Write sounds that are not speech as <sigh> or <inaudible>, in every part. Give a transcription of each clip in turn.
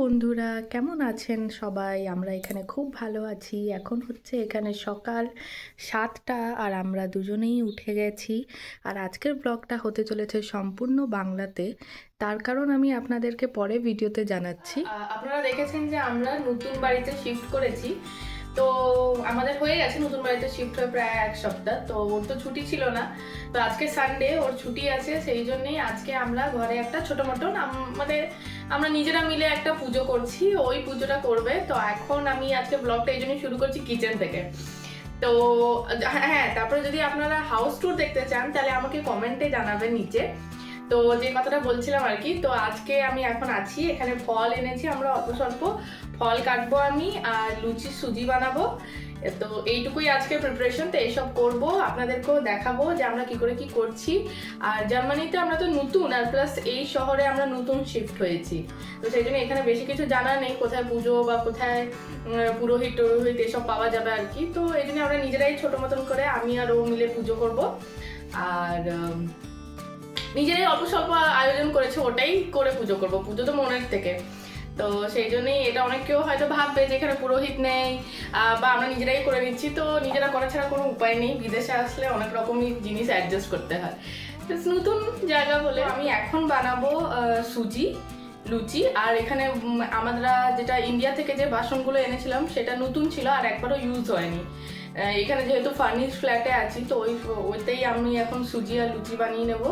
বন্ধুরা, কেমন আছেন সবাই? আমরা এখানে খুব ভালো আছি। এখন হচ্ছে এখানে সকাল সাতটা আর আমরা দুজনেই উঠে গেছি। আর আজকের ব্লগটা হতে চলেছে সম্পূর্ণ বাংলাতে। তার কারণ আমি আপনাদেরকে পরে ভিডিওতে জানাচ্ছি। আপনারা দেখেছেন যে আমরা নতুন বাড়িতে শিফট করেছি। তো আমাদের হয়ে গেছে, নতুন বাড়িতে শিফট হয়ে প্রায় এক সপ্তাহ, তো ওর তো ছুটি ছিল না। তো আজকে সানডে ওর ছুটি আছে, সেই জন্যই আজকে আমরা ঘরে একটা ছোটো মতন আমাদের আমরা নিজেরা মিলে একটা পুজো করছি, ওই পুজোটা করবে। তো এখন আমি আজকে ব্লগটা এই জন্যই শুরু করছি কিচেন থেকে। তো হ্যাঁ হ্যাঁ তারপরে যদি আপনারা হাউস ট্যুর দেখতে চান, তাহলে আমাকে কমেন্টে জানাবেন নিচে। তো যে কথাটা বলছিলাম আর কি, তো আজকে আমি এখন আছি, এখানে ফল এনেছি, আমরা অল্প স্বল্প। ফল কাটবো আমি আর লুচি সুজি বানাবো। তো এইটুকুই আজকে প্রিপারেশন তো এইসব করব, আপনাদেরকেও দেখাবো যে আমরা কি করে কি করছি। আর জার্মানিতে আমরা তো নতুন, আর প্লাস এই শহরে আমরা নতুন শিফট হয়েছি। তো সেই জন্য এখানে বেশি কিছু জানা নেই, কোথায় পুজো বা কোথায় পুরোহিত টুরোহিত এসব পাওয়া যাবে আর কি। তো এই জন্য আমরা নিজেরাই ছোট মতন করে আমি আর ও মিলে পুজো করব। আর নিজেরাই অল্প স্বল্প আয়োজন করেছে, ওটাই করে পুজো করব। পুজো তো মনের থেকে। তো সেই জন্যই এটা অনেক কেউ হয়তো ভাববে যে এখানে পুরোহিত নেই বা আমরা নিজেরাই করে নিচ্ছি। তো নিজেরা করা ছাড়া কোনো উপায় নেই। বিদেশে আসলে অনেক রকমই জিনিস অ্যাডজাস্ট করতে হয়। Just নতুন জায়গা বলে আমি এখন বানাবো সুজি, লুচি। আর এখানে আমরা যেটা ইন্ডিয়া থেকে যে বাসনগুলো এনেছিলাম, সেটা নতুন ছিল আর একবারও ইউজ হয়নি। এখানে যেহেতু ফার্নিশ ফ্ল্যাটে আছি, তো ওই, ওইতেই আমি এখন সুজি আর লুচি বানিয়ে নেব।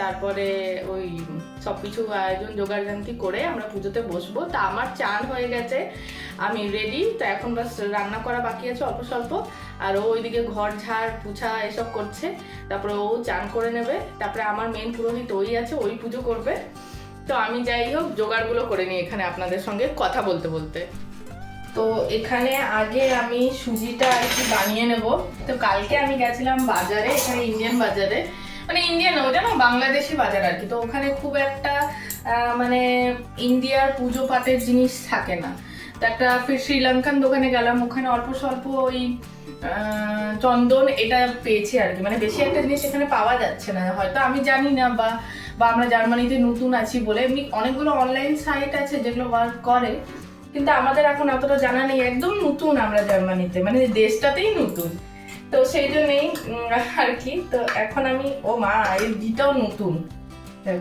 তারপরে ওই সব কিছু আয়োজন জোগাড়যন্ত্রী করে আমরা পুজোতে বসবো। তা আমার চান হয়ে গেছে, আমি রেডি তো এখন বাস রান্না করা বাকি আছে অল্প স্বল্প। আর ও ওইদিকে ঘর ঝাড়, পুছা এসব করছে। তারপরে ও চান করে নেবে। তারপরে আমার মেন পুরোহিত ওই আছে, ওই পুজো করবে। তো আমি যাই হোক, জোগাড়গুলো করে নিই এখানে আপনাদের সঙ্গে কথা বলতে বলতে। তো এখানে আগে আমি সুজিটা আর কি বানিয়ে নেব। তো কালকে আমি গেছিলাম বাজারে, এখানে ইন্ডিয়ান বাজারে। মানে ইন্ডিয়ান ওটা না বাংলাদেশি বাজার আর কি। তো ওখানে খুব একটা মানে ইন্ডিয়ার পুজো পাতের জিনিস থাকে না। তো একটা ফির শ্রীলঙ্কান দোকানে গেলাম, ওখানে অল্প স্বল্প ওই চন্দন এটা পেয়েছি আর কি। মানে বেশি একটা জিনিস এখানে পাওয়া যাচ্ছে না। হয়তো আমি জানি না বা বা আমরা জার্মানিতে নতুন আছি বলে। এমনি অনেকগুলো অনলাইন সাইট আছে যেগুলো ওয়ার্ক করে, কিন্তু আমাদের এখন অতটা জানা নেই। একদম নতুন আমরা জার্মানিতে। মানে দেশটাতেই নতুন। তো সেই জন্যই আর কি, তো এখন আমি, ও মা এই ঘিটাও নতুন।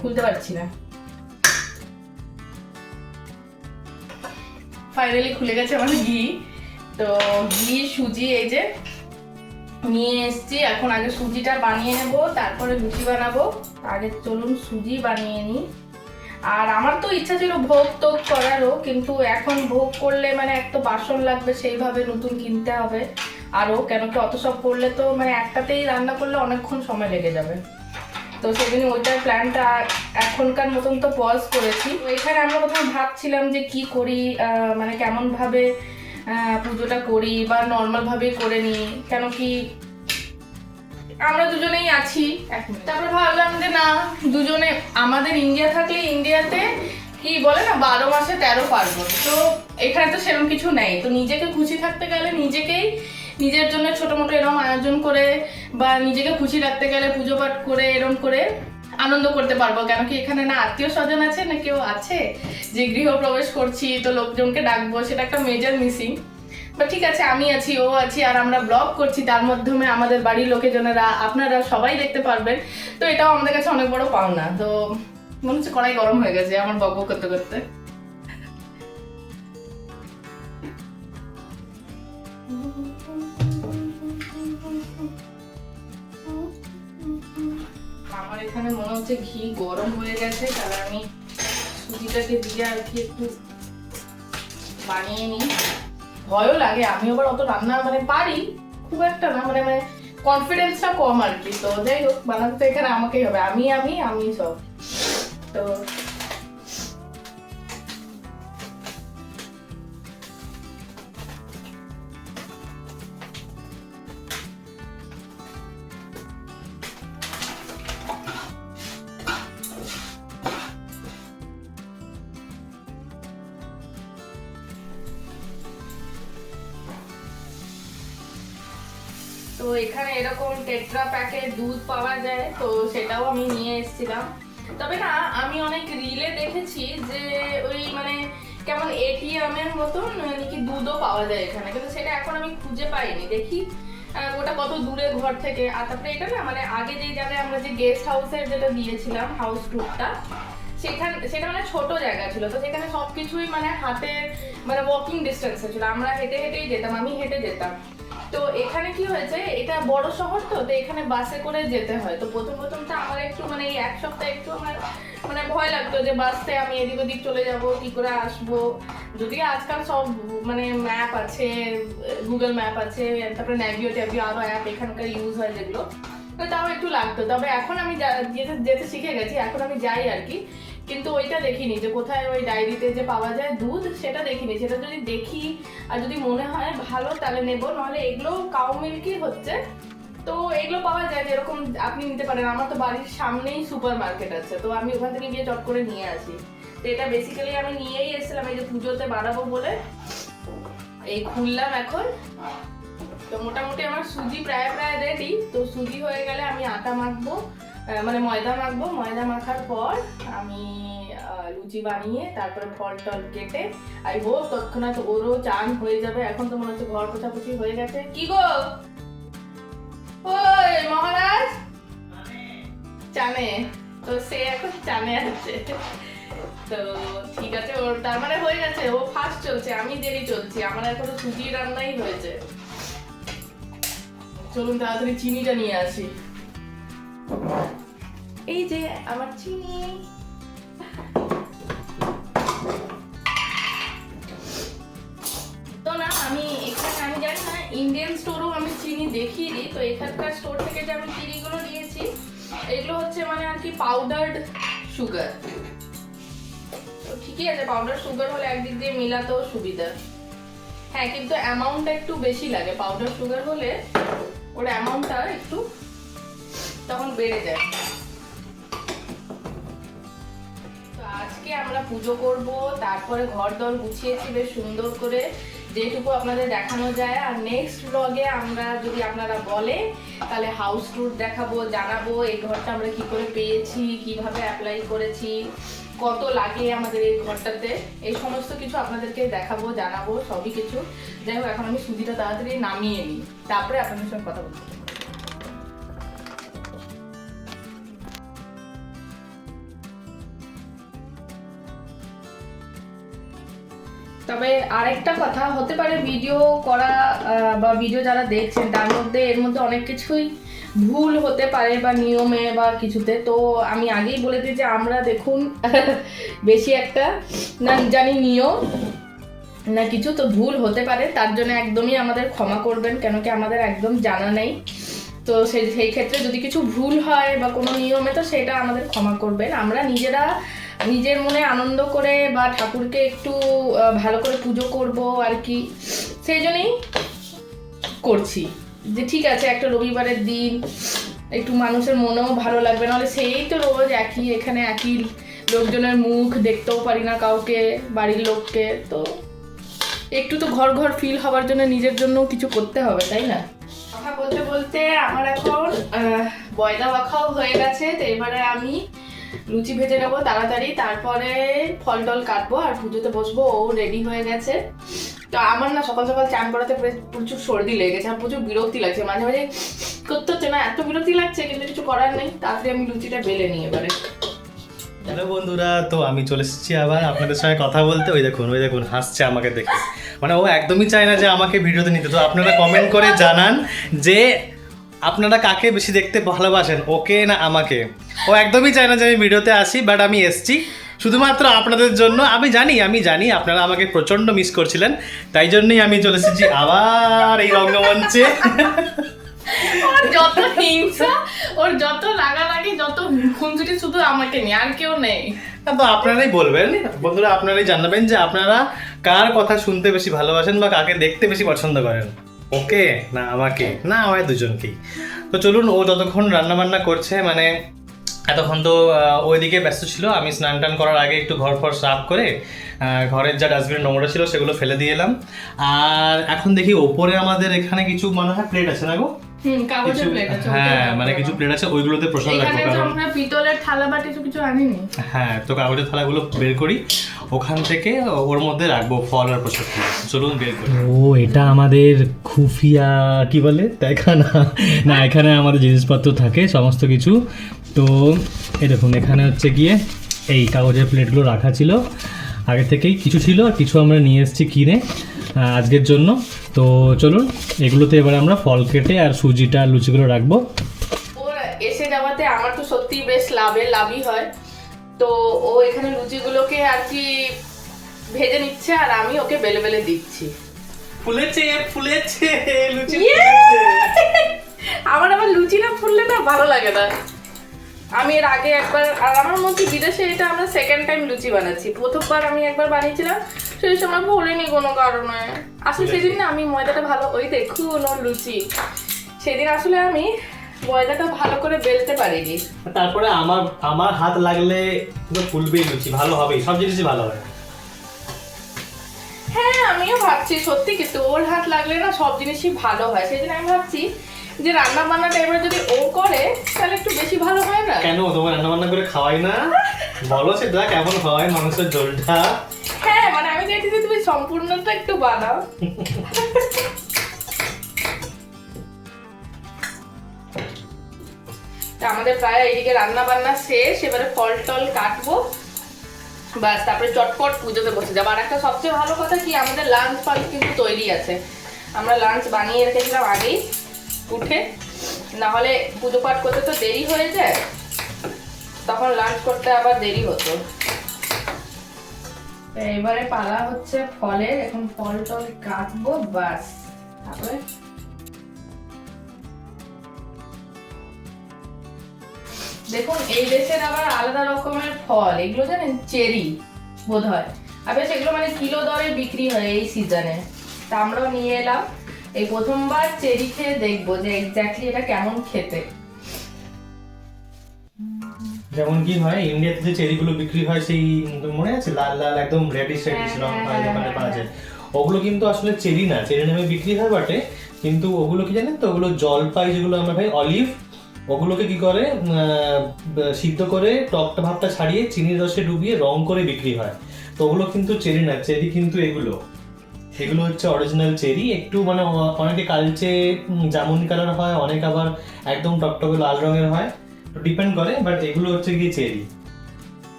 খুলতে পারছি না। ফাইনালি খুলে গেছে আমার ঘি। তো ঘি, সুজি, এই যে, নিয়ে এসছি। এখন আগে সুজিটা বানিয়ে নেব, তারপরে লুচি বানাবো। আগে চলুন সুজি বানিয়ে নিই। আর আমার তো ইচ্ছা ছিল ভোগ টোগ করারও, কিন্তু এখন ভোগ করলে মানে এক তো বাসন লাগবে, সেইভাবে নতুন কিনতে হবে। আরও কেন কি অত সব করলে তো মানে একটাতেই রান্না করলে অনেকক্ষণ সময় লেগে যাবে। তো সেদিন ওইটার প্ল্যানটা এখনকার মতন তো পজ করেছি। এখানে আমরা প্রথমে ভাবছিলাম যে কি করি মানে কেমনভাবে পুজোটা করি বা নর্মাল ভাবে করে নিই। কেন কি আমরা দুজনেই আছি। তারপরে ভাবলাম যে না দুজনে আমাদের ইন্ডিয়া থাকলে ইন্ডিয়াতে কি বলে না বারো মাসে তেরো পার্বণ। তো এখানে তো সেরকম কিছু নেই। তো নিজেকে খুশি থাকতে গেলে নিজেকেই নিজের জন্য ছোট মোটো এরকম আয়োজন করে বা নিজেকে খুশি রাখতে গেলে পুজো পাঠ করে এরকম করে আনন্দ করতে পারব। কেন কি এখানে না আত্মীয় স্বজন আছে না কেউ আছে? যে গৃহপ্রবেশ করছি তো লোকজনকে ডাকবো সেটা একটা মেজর মিসিং বা ঠিক আছে, আমি আছি, ও আছি, আর আমরা ব্লগ করছি। তার মাধ্যমে আমাদের বাড়ির লোকেজনেরা, আপনারা সবাই দেখতে পারবেন। তো এটাও আমাদের কাছে অনেক বড় পাওনা। তো মনে হচ্ছে কড়াই গরম হয়ে গেছে, আমার বক করতে করতে। আমার এখানে মনে হচ্ছে ঘি গরম হয়ে গেছে, তাহলে আমি সুজিটাকে দিয়ে আর কি একটু বানিয়ে নিই। ভয়ও লাগে, আমি আবার অত রান্না মানে পারি, খুব একটা না মানে মানে কনফিডেন্সটা কম আর কি। তো যাই হোক, বানাতে এখানে আমাকেই হবে, আমি আমি আমি সব। তো তো এখানে এরকম টেট্রা প্যাকে দুধ পাওয়া যায়, তো সেটাও আমি নিয়ে এসেছিলাম। তবে না, আমি অনেক রিলে দেখেছি যে ওই মানে কেমন এটিএম এর মতন নাকি দুধও পাওয়া যায় এখানে, কিন্তু সেটা এখন আমি খুঁজে পাইনি। দেখি ওটা কত দূরে ঘর থেকে। আর তারপরে এটা না মানে আগে যে জায়গায় আমরা যে গেস্ট হাউসের যেটা দিয়েছিলাম হাউস ট্যুরটা সেখানে, সেটা মানে ছোট জায়গা ছিল। তো সেখানে সবকিছুই মানে হাতে মানে ওয়াকিং ডিস্টেন্সে ছিল। আমরা হেঁটে হেঁটেই যেতাম, আমি হেঁটে যেতাম। তো এখানে কি হয়েছে, এটা বড় শহর তো তো এখানে বাসে করে যেতে হয়। তো প্রথম প্রথম তো আমার একটু মানে এই এক সপ্তাহ একটু আমার মানে ভয় লাগতো যে বাসে আমি এদিক ওদিক চলে যাব, কি করে আসব। যদিও আজকাল সব মানে ম্যাপ আছে গুগল ম্যাপ আছে, তারপরে ন্যাভিও ট্যাভিও আরও অ্যাপ এখানকার ইউজ হয় যেগুলো, তো তাও একটু লাগতো। তবে এখন আমি যেতে যেতে শিখে গেছি, এখন আমি যাই আর কি। কিন্তু ওইটা দেখিনি, যে কোথায় ওই ডায়েরিতে যে পাওয়া যায় দুধ, সেটা দেখিনি। সেটা যদি দেখি আর যদি মনে হয় ভালো, তাহলে নেব। নাহলে এগুলো কাউ মিল্কই হচ্ছে। তো এগুলো পাওয়া যায়, যেরকম আপনি নিতে পারেন। আমার তো বাড়ির সামনেই সুপার মার্কেট আছে। তো আমি ওখান থেকে গিয়ে চট করে নিয়ে আসি। তো এটা বেসিক্যালি আমি নিয়েই এসেছিলাম, এই যে পুজোতে বাড়াবো বলে। এই খুললাম এখন। তো মোটামুটি আমার সুজি প্রায় প্রায় রেডি তো সুজি হয়ে গেলে আমি আটা মাখবো। মানে ময়দা মাখবো। ময়দা মাখার পর আমি লুচি বানিয়ে তারপরে ফল টল কেটে আই হোপ তৎক্ষণাৎ ওরও চান হয়ে যাবে। এখন তো মনে হচ্ছে ঘর পোছাপুছি হয়ে গেছে। কি গো? ওই মহারাজ! চানে। তো সে এখন চানে আছে। তো ঠিক আছে, ওর তার মানে হয়ে গেছে। ও ফার্স্ট চলছে, আমি দেরি চলছি। আমার এখনও সুজি রান্নাই হয়েছে। চলুন তাড়াতাড়ি চিনিটা নিয়ে আসি। এই যে আমার চিনি। তো না, আমি এখানে আমি জানি না ইন্ডিয়ান স্টোরও আমি চিনি দেখিয়ে দিই। তো এখানকার স্টোর থেকে যে আমি চিনিগুলো নিয়েছি, এগুলো হচ্ছে মানে আর কি পাউডার্ড সুগার তো ঠিকই আছে পাউডার সুগার হলে একদিক দিয়ে মেলাতেও সুবিধা। হ্যাঁ কিন্তু অ্যামাউন্টটা একটু বেশি লাগে। পাউডার সুগার হলে ওর অ্যামাউন্টটা একটু তখন বেড়ে যায়। তো আজকে আমরা পুজো করব, তারপরে ঘর দর গুছিয়েছি বেশ সুন্দর করে। যেটুকু আপনাদের দেখানো যায়, আর নেক্সট ব্লগে আমরা যদি আপনারা বলে, তাহলে হাউস ট্যুর দেখাবো, জানাব, এই ঘরটা আমরা কি করে পেয়েছি, কীভাবে অ্যাপ্লাই করেছি, কত লাগে আমাদের এই ঘরটাতে, এই সমস্ত কিছু আপনাদেরকে দেখাবো, জানাব, সবই কিছু। যাই হোক, এখন আমি সুজিটা তাড়াতাড়ি নামিয়ে নিই, তারপরে আপনাদের সঙ্গে কথা বলব। তবে আরেকটা কথা, হতে পারে ভিডিও করা বা ভিডিও যারা দেখছেন, তার মধ্যে, এর মধ্যে অনেক কিছুই ভুল হতে পারে বা নিয়মে বা কিছুতে। তো আমি আগেই বলে দিই যে আমরা দেখুন, <laughs> বেশি একটা, না জানি নিয়ম, না কিছু, তো ভুল হতে পারে। তার জন্য একদমই আমাদের ক্ষমা করবেন, কেন কি আমাদের একদম জানা নেই। তো সেই সেই ক্ষেত্রে যদি কিছু ভুল হয় বা কোনো নিয়মে, তো সেটা আমাদের ক্ষমা করবেন। আমরা নিজেরা নিজের মনে আনন্দ করে বা ঠাকুরকে একটু ভালো করে পুজো করব আর কি সেই জন্যই করছি। যে ঠিক আছে একটা রবিবারের দিন একটু মানুষের মনেও ভালো লাগবে নাহলে সেই তো রোজ একই এখানে একই লোকজনের মুখ দেখতেও পারি না কাউকে বাড়ির লোককে তো একটু তো ঘর ঘর ফিল হওয়ার জন্য নিজের জন্য কিছু করতে হবে তাই না? কথা বলতে বলতে আমার এখন আহ, ময়দা মাখাও হয়ে গেছে তো এবারে আমি লুচি ভেজে নেব তাড়াতাড়ি, তারপরে ফল টল কাটবো আর পুজোতে বসবো, ও রেডি হয়ে গেছে। তো আমার না সকাল সকাল চান করাতে প্রচুর সর্দি লেগে গেছে আর প্রচুর বিরক্তি লাগছে, মাঝে মাঝে করতে হচ্ছে না, এত বিরক্তি লাগছে কিন্তু কিছু করার নেই, তাড়াতাড়ি আমি লুচিটা বেলে নিই এবারে। হ্যালো বন্ধুরা, তো আমি চলে এসেছি আবার আপনাদের সঙ্গে কথা বলতে, ওই দেখুন ওই দেখুন, হাসছে আমাকে দেখে। মানে ও একদমই চায় না যে আমাকে ভিডিওতে নিতে, তো আপনারা কমেন্ট করে জানান যে আপনারা কাকে বেশি দেখতে ভালোবাসেন ওকে না আমাকে? ও একদমই চায় না যে আমি ভিডিওতে আসি বাট আমি এসছি। শুধুমাত্র আপনাদের জন্য আমি জানি আমি জানি আপনারা আমাকে প্রচণ্ড মিস করছিলেন। তাই জন্যই আমি চলে এসেছি আবার এই রঙ্গমঞ্চে। ওর যত হিংসা ওর যত রাগারাগি যত খুনসুটি শুধু আমাকে নিয়ে আর কেউ নেই। তো আপনারাই বলবেন বন্ধুরা আপনারাই জানাবেন যে আপনারা কার কথা শুনতে বেশি ভালোবাসেন বা কাকে দেখতে বেশি পছন্দ করেন। ওকে? না, আমাকে। না আমায় দুজনকেই। তো চলুন, ও যতক্ষণ রান্নাবান্না করছে মানে এতক্ষণ তো ওইদিকে ব্যস্ত ছিল, আমি স্নান টান করার আগে একটু ঘর ফর সাফ করে ঘরের যা ডাস্টবিনের নোংরা ছিল, সেগুলো ফেলে দিয়ে এলাম। আর এখন দেখি ওপরে আমাদের এখানে কিছু, মনে হয় প্লেট আছে না গো? কিছু হ্যাঁ মানে কিছু প্লেট আছে ওইগুলোতে প্রসাদ রাখব কারণ পিতলের থালা বাটি তো কিছু আনিনি। হ্যাঁ তো কাগজের থালাগুলো বের করি ওখান থেকে ওর মধ্যে রাখব ফল আর প্রসাদ চলুন বের করি। ও এটা আমাদের খুফিয়া কি বলে? না এখানে আমাদের জিনিসপত্র থাকে সমস্ত কিছু। তো এই দেখুন এখানে হচ্ছে গিয়ে এই কাগজের প্লেটগুলো রাখা ছিল। আগে থেকেই কিছু ছিল আর কিছু আমরা নিয়ে এসেছি কিনে। আজকের জন্য। তো চলুন এগুলোতে এবার আমরা ফল কেটে আর সুজিটা আর লুচিগুলো রাখব। ওর এসে যাওয়াতে আমার তো সত্যি বেশ লাভের লাভই হয়। তো ও এখানে লুচিগুলোকে আর কি ভেজে নিচ্ছে আর আমি ওকে বেলে বেলে দিচ্ছি। ফুলেছে ফুলেছে লুচি আমার আবার লুচি না ফুললে না ভালো লাগে না। আমি এর আগে একবার আর আমার মধ্যে বিদেশে এটা আমরা সেকেন্ড টাইম লুচি বানাচ্ছি। প্রথমবার আমি একবার বানিয়েছিলাম সেই সময় ভুলিনি কোনো কারণে। আসলে সেদিন না আমি ময়দাটা ভালো ওই দেখুন ওর লুচি। সেদিন আসলে আমি ময়দাটা ভালো করে বেলতে পারিনি। তারপরে আমার আমার হাত লাগলে পুরো ফুলবেই লুচি ভালো হবেই সব জিনিসই ভালো হয়। হ্যাঁ আমিও ভাবছি সত্যি কিন্তু ওর হাত লাগলে না সব জিনিসই ভালো হয়। সেই জন্য আমি ভাবছি যে রান্না বান্নাটা এবার যদি ও করে তাহলে একটু বেশি ভালো হয় না? কেন? তোমার রান্না বান্না করে খাওয়াই না? বলো সেটা কেমন হয় মাংসের ঝোলটা হ্যাঁ মানে আমি চাইছি যে তুমি সম্পূর্ণটা একটু বানাও। আমাদের প্রায় এইদিকে রান্না বান্না শেষ এবারে ফল টল কাটবো। বাস তারপরে চটপট পুজোতে বসে যাব। আর একটা সবচেয়ে ভালো কথা কি আমাদের লাঞ্চ ফাঞ্চ কিন্তু তৈরি আছে। আমরা লাঞ্চ বানিয়ে রেখেছিলাম আগেই। উঠে না হলে পুজো পাঠ করতে তো দেরি হয়ে যায়, তখন লাঞ্চ করতে আবার দেরি হতো। এবারে পালা হচ্ছে ফলের এখন ফল টল কাটবো বাস তারপরে? দেখুন, এই দেশের আবার আলাদা রকমের ফল, এগুলো জানেন, চেরি বোধ হয় আর এগুলো মানে কিলো দরে বিক্রি হয় এই সিজনে তা আমরাও নিয়ে এলাম। এই প্রথমবার চেরি খেয়ে দেখব যে এক্স্যাক্টলি এটা কেমন খেতে। যেমন কি হয় ইন্ডিয়াতে যে চেরিগুলো বিক্রি হয় সেই মনে আছে? লাল লাল একদম রেডিশ রেডিশ হ্যাঁ, রং হ্যাঁ, হয় দোকানে হ্যাঁ, পাওয়া হ্যাঁ। যায়। ওগুলো কিন্তু আসলে চেরি না চেরি নামে বিক্রি হয় বটে কিন্তু ওগুলো কি জানেন তো? ওগুলো জলপাই যেগুলো আমরা ভাই অলিভ ওগুলোকে কি করে? সিদ্ধ করে টকটা ভাবটা ছাড়িয়ে চিনির রসে ডুবিয়ে রং করে বিক্রি হয়। তো ওগুলো কিন্তু চেরি না চেরি কিন্তু এগুলো। এগুলো হচ্ছে অরিজিনাল চেরি। একটু মানে অনেকে কালচে জামুনি কালার হয়, অনেক আবার একদম টকটকে লাল রঙের হয়। তো ডিপেন্ড করে বাট এগুলো হচ্ছে গিয়ে চেরি।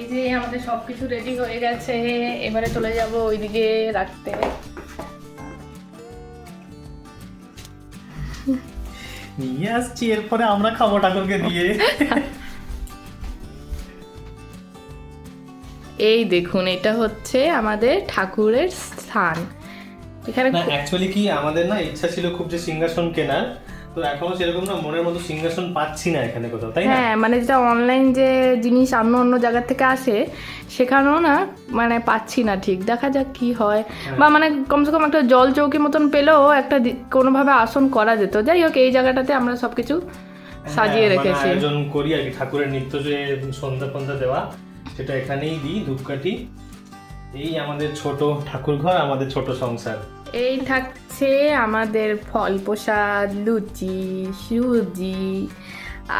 এই যে আমাদের সবকিছু রেডি হয়ে গেছে এবারে চলে যাব ওইদিকে রাখতে। নিয়ে আসছি এরপরে আমরা খাব ঠাকুরকে দিয়ে। এই দেখুন এটা হচ্ছে আমাদের ঠাকুরের স্থান। এখানে অ্যাকচুয়ালি কি আমাদের না ইচ্ছা ছিল খুব যে সিংহাসন কেনার তো এখনও সেরকম না মনের মতো সিংহাসন পাচ্ছি না এখানে কোথাও তাই না? হ্যাঁ মানে যেটা অনলাইন যে জিনিস অন্য অন্য জায়গা থেকে আসে সেখানেও না মানে পাচ্ছি না ঠিক। দেখা যাক কি হয়। হ্যাঁ। বা মানে কমসে কম একটা জল চৌকি মতন পেলেও একটা কোনোভাবে আসন করা যেত। যাই হোক এই জায়গাটাতে আমরা সবকিছু সাজিয়ে হ্যাঁ, মানে রেখেছি। আয়োজন করি আর কি ঠাকুরের নিত্য যে সন্ধ্যা ফন্ধ্যা দেওয়া সেটা এখানেই দিই ধূপকাঠি। এই আমাদের ছোট ঠাকুর ঘর আমাদের ছোট সংসার। এই থাকছে আমাদের ফল প্রসাদ লুচি সুজি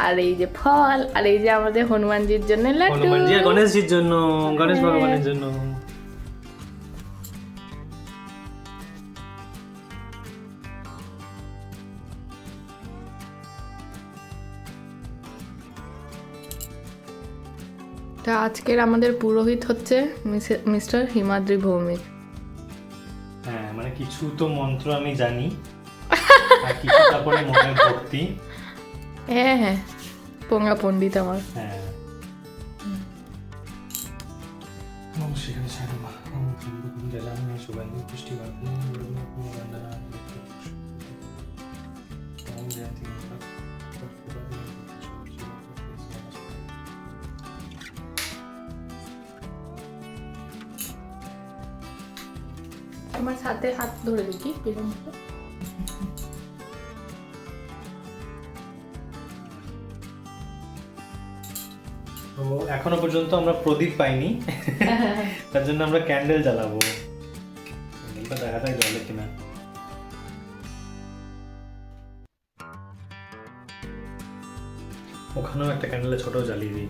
আর এই যে ফল আর এই যে আমাদের হনুমানজির জন্য লাড্ডু। গণেশজির জন্য গণেশ হ্যাঁ। ভগবানের জন্য। তা আজকের আমাদের পুরোহিত হচ্ছে মিস্টার হিমাদ্রি ভৌমিক। কিছু তো মন্ত্র আমি জানি। আর কিছু তারপরে মনে ভক্তি। হ্যাঁ হ্যাঁ। পোঙ্গা পণ্ডিত আমার। হ্যাঁ। তোমার সাথে হাত ধরে দেখি পেছন থেকে। তো এখনও পর্যন্ত আমরা প্রদীপ পাইনি। <laughs> তার জন্য আমরা ক্যান্ডেল জ্বালাবো। ক্যান্ডেলটা দেখা যায় জ্বলে কিনা। ওখানেও একটা ক্যান্ডেলে ছোট জ্বালিয়ে দিই।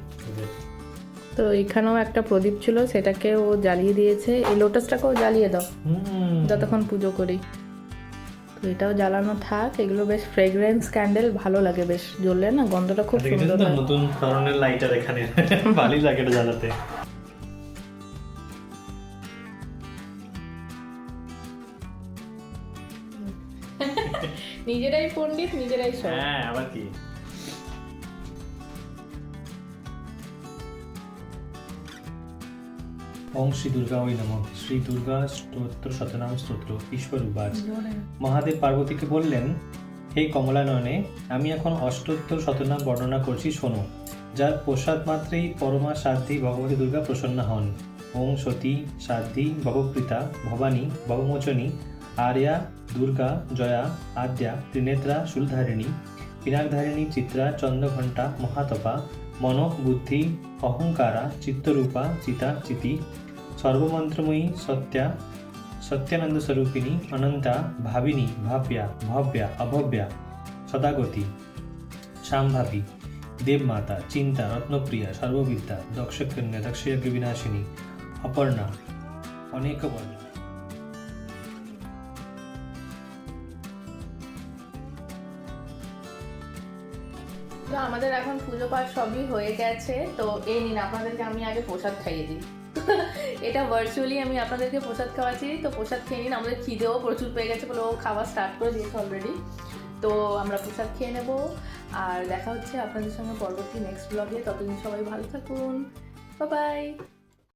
তো এখানেও একটা প্রদীপ ছিল সেটাকে ও জ্বালিয়ে দিয়েছে। এই লোটাসটাকেও জ্বালিয়ে দাও। হুম। যতক্ষণ পুজো করি। তো এটাও জ্বালানো থাক এগুলো বেশ ফ্রেগ্রেন্স ক্যান্ডেল ভালো লাগে বেশ। জ্বললে না গন্ধটা খুব সুন্দর হয়। নতুন ধরনের লাইটার এখানে <laughs> ভালোই লাগে এটা জ্বালাতে। নিজেরাই পণ্ডিত নিজেরাই সব। হ্যাঁ আবার কি? শ্রী দুর্গা, ওই নম। শ্রী দুর্গা স্তোত্র, শতনাম স্তোত্র, ঈশ্বর উবাচ মহাদেব পার্বতীকে বললেন, হে কমলানয়নে, আমি এখন অষ্টোত্তর শতনাম বর্ণনা করছি, শোনো। যার প্রসাদ মাত্রেই পরমা সাধ্যী ভগবতী দুর্গা প্রসন্ন হন। ওম সতী সাধ্যী ভবপ্রীতা ভবানী ভবমোচনী, আর্য়া দুর্গা জয়া, আদ্যা ত্রিনেত্রা শূলধারিণী, পিনাকধারিণী চিত্রা চন্দ্রঘণ্টা মহাতপা, মন বুদ্ধি অহংকারা চিত্তরূপা চিতা চিতি সর্বমন্ত্রময়ী সত্যা, সত্যানন্দ স্বরূপিণী, অনন্তা ভাবিনী, ভাব্যা, ভব্যা, অভব্যা, সদাগতি শাম্ভাবী দেবমাতা, চিন্তা, রত্নপ্রিয়া, সর্ববিদ্যা, দক্ষকন্যা দক্ষযজ্ঞ বিনাশিনী, অপর্ণা, অনেক বর্ণ। তো আমাদের এখন পুজো পাঠ সবই হয়ে গেছে, তো এই নিন, আপনাদেরকে আমি আগে প্রসাদ খাইয়ে দিই। এটা ভার্চুয়ালি আমি আপনাদেরকে প্রসাদ খাওয়াচ্ছি। তো প্রসাদ খেয়ে নিন, আমাদের খিদেও প্রচুর পেয়ে গেছে বলে ও খাওয়া স্টার্ট করে দিয়েছে অলরেডি তো আমরা প্রসাদ খেয়ে নেব। আর দেখা হচ্ছে আপনাদের সঙ্গে পরবর্তী নেক্সট ব্লগে ততদিন সবাই ভালো থাকুন। বাই